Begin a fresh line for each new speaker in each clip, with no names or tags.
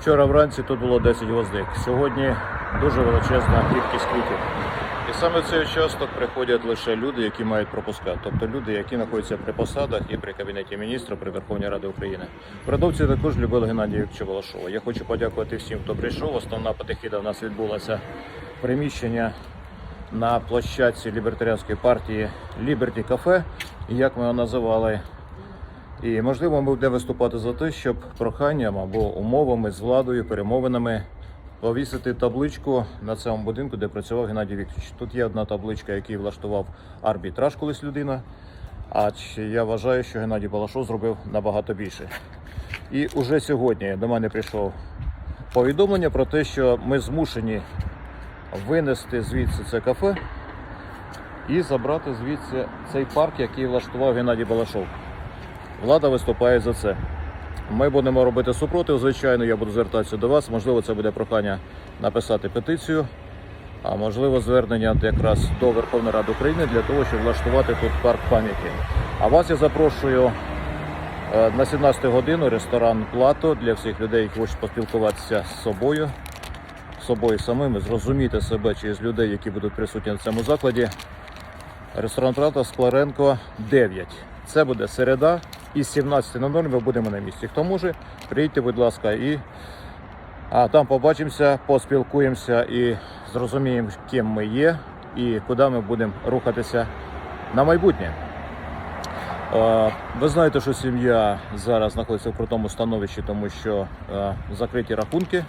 Вчора вранці тут було 10 гвоздик. Сьогодні дуже величезна кількість квітів. І саме в цей участок приходять лише люди, які мають пропуска, тобто люди, які знаходяться при посадах і при кабінеті міністра при Верховній Раді України. Продавці також любили Геннадія Вікторовича Волошова. Я хочу подякувати всім, хто прийшов. Основна патехіда в нас відбулася приміщення на площадці лібертаріанської партії Ліберті Кафе, як ми його називали. І можливо, ми будемо виступати за те, щоб проханням або умовами з владою, перемовинами повісити табличку на цьому будинку, де працював Геннадій Вікторович. Тут є одна табличка, який влаштував арбітраж колись людина. А я вважаю, що Геннадій Балашов зробив набагато більше. І уже сьогодні до мене прийшло повідомлення про те, що ми змушені винести звідси це кафе і забрати звідси цей парк, який влаштував Геннадій Балашов. Влада виступає за це. Ми будемо робити супротив. Звичайно, я буду звертатися до вас. Можливо, це буде прохання написати петицію, а можливо, звернення якраз до Верховної Ради України для того, щоб влаштувати тут парк пам'яті. А вас я запрошую е, на 17 годину ресторан Плато для всіх людей, які хочуть поспілкуватися з собою, з собою самими, зрозуміти себе через людей, які будуть присутні на цьому закладі. Ресторан Плато Скларенко 9. Це буде середа. І з 17.00 ми будемо на місці. Хто може, приїдьте, будь ласка, і а, там побачимося, поспілкуємося і зрозуміємо, ким ми є і куди ми будемо рухатися на майбутнє. Ви знаєте, що сім'я зараз знаходиться в крутому становищі, тому що закриті рахунки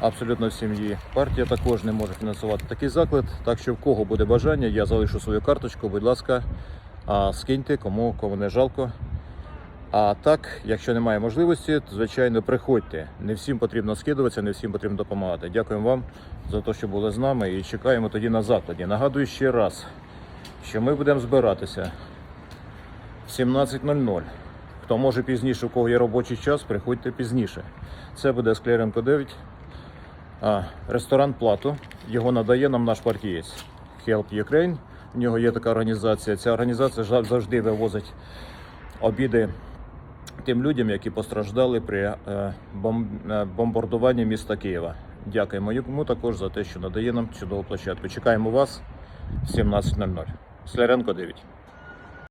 абсолютно в сім'ї. Партія також не може фінансувати такий заклад. Так що в кого буде бажання, я залишу свою карточку, будь ласка, скиньте, кому, кому не жалко. А так, якщо немає можливості, то звичайно приходьте. Не всім потрібно скидуватися, не всім потрібно допомагати. Дякуємо вам за те, що були з нами і чекаємо тоді на закладі. Нагадую ще раз, що ми будемо збиратися в 17.00. Хто може пізніше, у кого є робочий час, приходьте пізніше. Це буде Скляренко 9. А, ресторан Плато. Його надає нам наш партієць Help Ukraine. В нього є така організація. Ця організація завжди вивозить обіди тим людям, які постраждали при е, е, бомбардуванні міста Києва. Дякуємо йому також за те, що надає нам чудову площадку. Чекаємо вас в 17.00. Сляренко 9.